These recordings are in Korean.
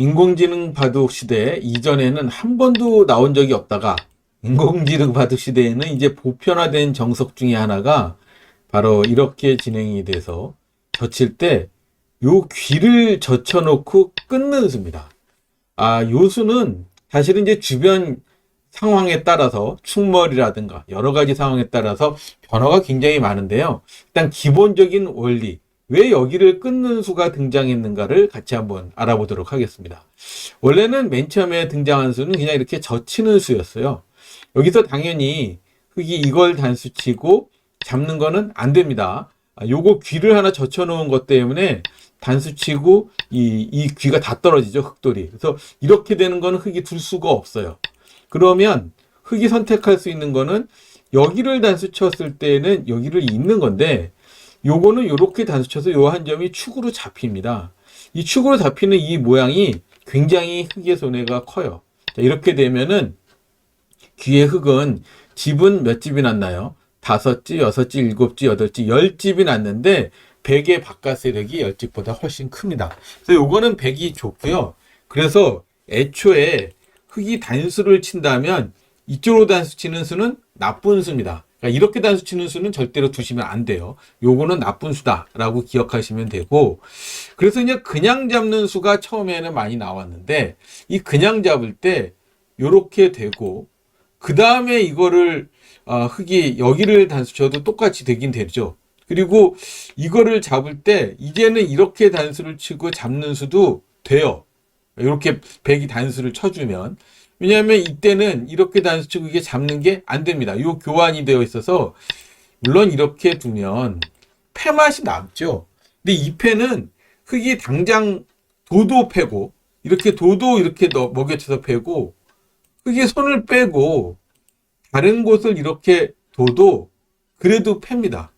인공지능 바둑 시대 이전에는 한 번도 나온 적이 없다가 인공지능 바둑 시대에는 이제 보편화된 정석 중에 하나가 바로 이렇게 진행이 돼서 젖힐 때 요 귀를 젖혀놓고 끊는 수입니다. 아, 요 수는 사실은 이제 주변 상황에 따라서 충머리라든가 여러 가지 상황에 따라서 변화가 굉장히 많은데요. 일단 기본적인 원리, 왜 여기를 끊는 수가 등장했는가를 같이 한번 알아보도록 하겠습니다. 원래는 맨 처음에 등장한 수는 그냥 이렇게 젖히는 수였어요. 여기서 당연히 흙이 이걸 단수치고 잡는 거는 안 됩니다. 아, 요거 귀를 하나 젖혀 놓은 것 때문에 단수치고 이, 이 귀가 다 떨어지죠, 흙돌이. 그래서 이렇게 되는 거는 흙이 둘 수가 없어요. 그러면 흙이 선택할 수 있는 거는 여기를 단수 쳤을 때는 여기를 잇는 건데 요거는 요렇게 단수 쳐서 요 한 점이 축으로 잡힙니다. 이 축으로 잡히는 이 모양이 굉장히 흙의 손해가 커요. 자, 이렇게 되면은 귀의 흙은 집은 몇 집이 났나요? 다섯 집, 여섯 집, 일곱 집, 여덟 집, 열 집이 났는데 백의 바깥 세력이 열 집보다 훨씬 큽니다. 그래서 요거는 백이 좋고요. 그래서 애초에 흙이 단수를 친다면 이쪽으로 단수 치는 수는 나쁜 수입니다. 그러니까 이렇게 단수 치는 수는 절대로 두시면 안 돼요. 요거는 나쁜 수다라고 기억하시면 되고 그래서 이제 그냥 잡는 수가 처음에는 많이 나왔는데 이 그냥 잡을 때 요렇게 되고 그 다음에 이거를 어, 흙이 여기를 단수 쳐도 똑같이 되긴 되죠. 그리고 이거를 잡을 때 이제는 이렇게 단수를 치고 잡는 수도 돼요. 이렇게 백이 단수를 쳐주면 왜냐하면 이때는 이렇게 단수 치고 이게 잡는 게 안 됩니다. 요 교환이 되어 있어서 물론 이렇게 두면 패 맛이 남죠. 근데 이 패는 흙이 당장 도도 패고 이렇게 도도 이렇게 넣- 먹여쳐서 패고 흙이 손을 빼고 다른 곳을 이렇게 둬도 그래도 팹니다.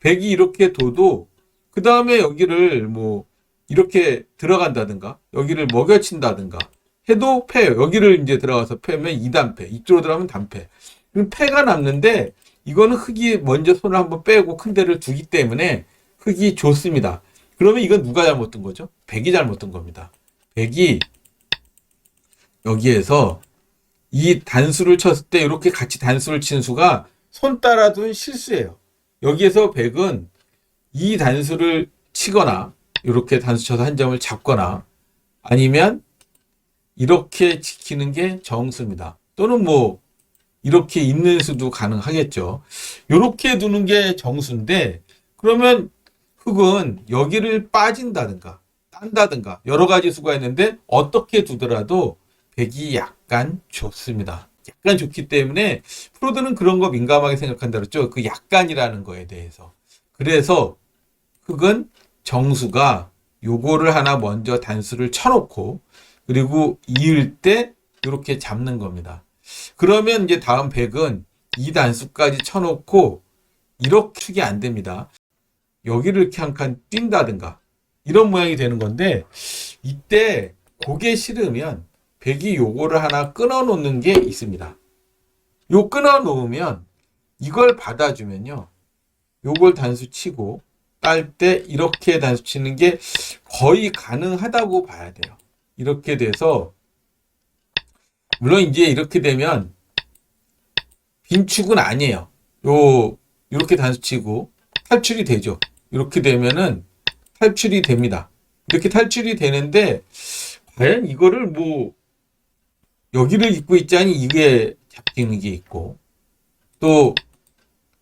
백이 이렇게 둬도 그 다음에 여기를 뭐 이렇게 들어간다든가 여기를 먹여친다든가 해도 패요. 여기를 이제 들어가서 패면 2단패 이쪽으로 들어가면 단패. 그럼 패가 남는데 이거는 흙이 먼저 손을 한번 빼고 큰 데를 두기 때문에 흙이 좋습니다. 그러면 이건 누가 잘못 든 거죠? 백이 잘못 든 겁니다. 백이 여기에서 이 단수를 쳤을 때 이렇게 같이 단수를 친 수가 손 따라 둔 실수예요. 여기에서 백은 이 단수를 치거나 이렇게 단수 쳐서 한 점을 잡거나 아니면 이렇게 지키는 게 정수입니다. 또는 뭐 이렇게 있는 수도 가능하겠죠. 이렇게 두는 게 정수인데 그러면 흙은 여기를 빠진다든가 딴다든가 여러 가지 수가 있는데 어떻게 두더라도 백이 약간 좋습니다. 약간 좋기 때문에 프로들은 그런 거 민감하게 생각한다 그랬죠. 그 약간이라는 거에 대해서. 그래서 흙은 정수가 요거를 하나 먼저 단수를 쳐놓고 그리고 이을 때 이렇게 잡는 겁니다. 그러면 이제 다음 백은 이 단수까지 쳐놓고 이렇게 축이 안 됩니다. 여기를 이렇게 한 칸 뛴다든가 이런 모양이 되는 건데 이때 고개 싫으면 백이 요거를 하나 끊어 놓는 게 있습니다. 요 끊어 놓으면 이걸 받아주면요. 요걸 단수 치고 딸 때 이렇게 단수 치는 게 거의 가능하다고 봐야 돼요. 이렇게 돼서 물론 이제 이렇게 되면 빈축은 아니에요. 요 이렇게 단수 치고 탈출이 되죠. 이렇게 되면은 탈출이 됩니다. 이렇게 탈출이 되는데 과연 이거를 뭐 여기를 입고 있지 않니 이게 잡히는 게 있고 또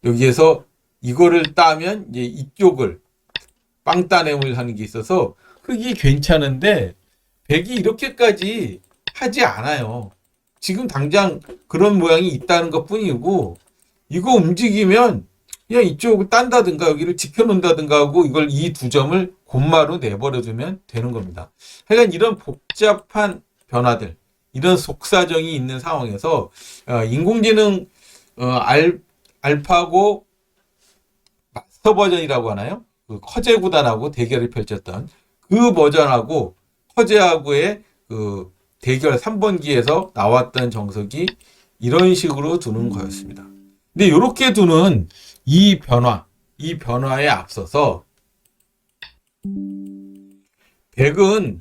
여기에서 이거를 따면 이제 이쪽을 빵 따냄을 하는 게 있어서 흙이 괜찮은데 백이 이렇게까지 하지 않아요. 지금 당장 그런 모양이 있다는 것 뿐이고 이거 움직이면 그냥 이쪽을 딴다든가 여기를 지켜놓는다든가 하고 이걸 이 두 점을 곧마로 내버려두면 되는 겁니다. 하여간 이런 복잡한 변화들 이런 속사정이 있는 상황에서 어, 인공지능 어, 알, 알파고 마스터 버전이라고 하나요? 그 커제 구단하고 대결을 펼쳤던 그 버전하고 커제하고의 그 대결 3번기에서 나왔던 정석이 이런 식으로 두는 거였습니다. 근데 이렇게 두는 이 변화, 이 변화에 앞서서 백은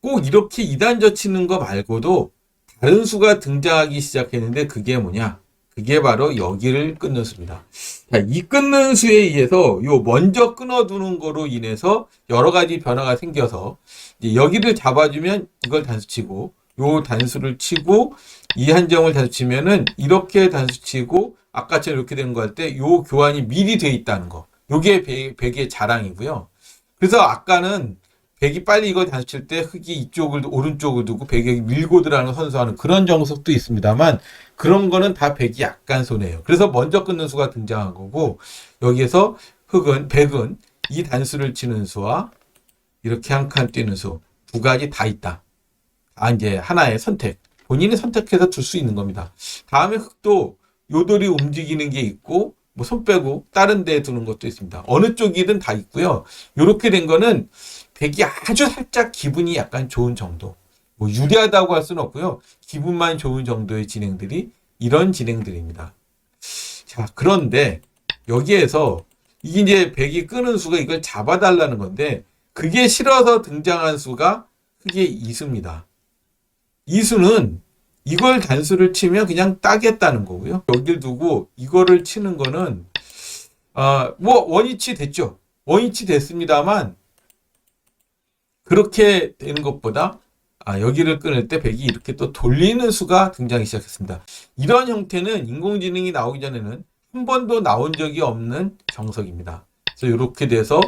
꼭 이렇게 2단 젖히는 거 말고도 다른 수가 등장하기 시작했는데 그게 뭐냐? 그게 바로 여기를 끊는 수입니다. 자, 이 끊는 수에 의해서 요 먼저 끊어두는 거로 인해서 여러 가지 변화가 생겨서 여기를 잡아주면 이걸 단수 치고 요 단수를 치고 이 한정을 단수 치면은 이렇게 단수 치고 아까처럼 이렇게 되는 거 할 때 요 교환이 미리 돼 있다는 거. 요게 백- 백의 자랑이고요. 그래서 아까는 백이 빨리 이걸 단수 칠 때 흑이 이쪽을 오른쪽을 두고 백이 밀고 들어가는 선수하는 그런 정석도 있습니다만 그런 거는 다 백이 약간 손해예요. 그래서 먼저 끊는 수가 등장한 거고 여기에서 흑은 백은 이 단수를 치는 수와 이렇게 한 칸 뛰는 수 두 가지 다 있다. 아 이제 하나의 선택. 본인이 선택해서 둘 수 있는 겁니다. 다음에 흑도 요돌이 움직이는 게 있고 뭐 손 빼고 다른 데에 두는 것도 있습니다. 어느 쪽이든 다 있고요. 요렇게 된 거는 백이 아주 살짝 기분이 약간 좋은 정도. 뭐 유리하다고 할 수는 없고요. 기분만 좋은 정도의 진행들이 이런 진행들입니다. 자, 그런데 여기에서 이게 이제 백이 끄는 수가 이걸 잡아달라는 건데 그게 싫어서 등장한 수가 크게 이수입니다. 이수는 이걸 단수를 치면 그냥 따겠다는 거고요. 여길 두고 이거를 치는 거는 아, 뭐 원위치 됐죠. 원위치 됐습니다만 그렇게 되는 것보다 아, 여기를 끊을 때 백이 이렇게 또 돌리는 수가 등장하기 시작했습니다. 이런 형태는 인공지능이 나오기 전에는 한 번도 나온 적이 없는 정석입니다. 그래서 이렇게 돼서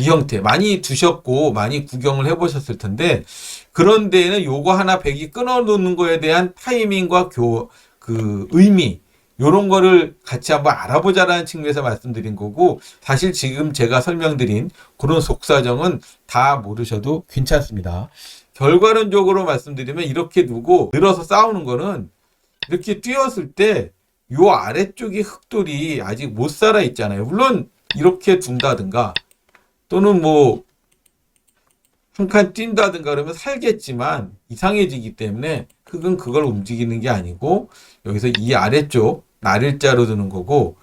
이 형태 많이 두셨고 많이 구경을 해보셨을 텐데 그런 데에는 요거 하나 백이 끊어놓는 거에 대한 타이밍과 교, 그 의미 요런 거를 같이 한번 알아보자라는 측면에서 말씀드린 거고 사실 지금 제가 설명드린 그런 속사정은 다 모르셔도 괜찮습니다. 결과론적으로 말씀드리면 이렇게 두고 늘어서 싸우는 거는 이렇게 뛰었을 때 요 아래쪽이 흑돌이 아직 못 살아 있잖아요. 물론 이렇게 둔다든가 또는 뭐 한 칸 뛴다든가 그러면 살겠지만 이상해지기 때문에 흑은 그걸 움직이는 게 아니고 여기서 이 아래쪽 날일자로 두는 거고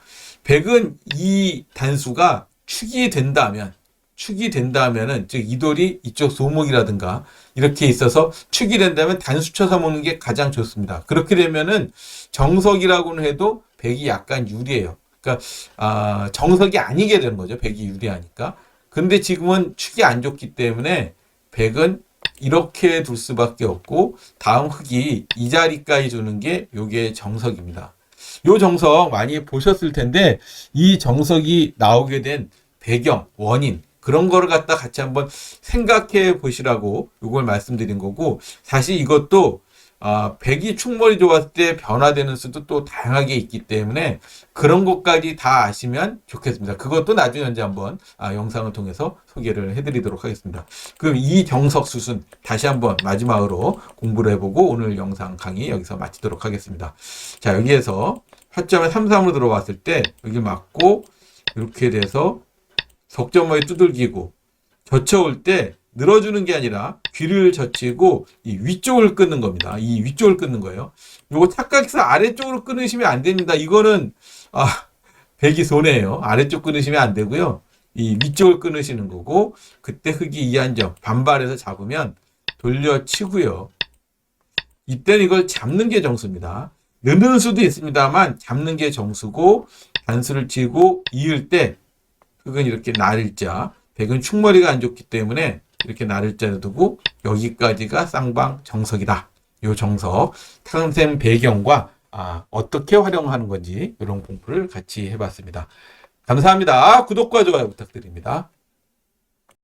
백은 이 단수가 축이 된다면 축이 된다면은 즉 이 돌이 이쪽 소목이라든가 이렇게 있어서 축이 된다면 단수 쳐 서 먹는 게 가장 좋습니다. 그렇게 되면은 정석이라고는 해도 백이 약간 유리해요. 그러니까 아, 정석이 아니게 되는 거죠. 백이 유리하니까. 근데 지금은 축이 안 좋기 때문에 백은 이렇게 둘 수밖에 없고 다음 흑이 이 자리까지 두는 게 요게 정석입니다. 요 정석 많이 보셨을 텐데 이 정석이 나오게 된 배경, 원인 그런 거를 갖다 같이 한번 생각해 보시라고 요걸 말씀드린 거고 사실 이것도 아, 백이 충분히 좋았을 때 변화되는 수도 또 다양하게 있기 때문에 그런 것까지 다 아시면 좋겠습니다. 그것도 나중에 언제 한번 아, 영상을 통해서 소개를 해드리도록 하겠습니다. 그럼 이 정석 수순 다시 한번 마지막으로 공부를 해보고 오늘 영상 강의 여기서 마치도록 하겠습니다. 자 여기에서 화점에 3, 3으로 들어왔을 때 여기 맞고 이렇게 돼서 석점머리 두들기고 젖혀올 때 늘어주는 게 아니라 귀를 젖히고 이 위쪽을 끊는 겁니다. 이 위쪽을 끊는 거예요. 요거 착각해서 아래쪽으로 끊으시면 안 됩니다. 이거는 아 백이 손해예요. 아래쪽 끊으시면 안 되고요. 이 위쪽을 끊으시는 거고 그때 흙이 이한정 반발해서 잡으면 돌려치고요. 이때는 이걸 잡는 게 정수입니다. 넣는 수도 있습니다만 잡는 게 정수고 단수를 치고 이을 때 흙은 이렇게 날일자 백은 충머리가 안 좋기 때문에 이렇게 날일자를 두고 여기까지가 쌍방 정석이다. 요 정석 탕샘 배경과 아, 어떻게 활용하는 건지 이런 공부를 같이 해봤습니다. 감사합니다. 구독과 좋아요 부탁드립니다.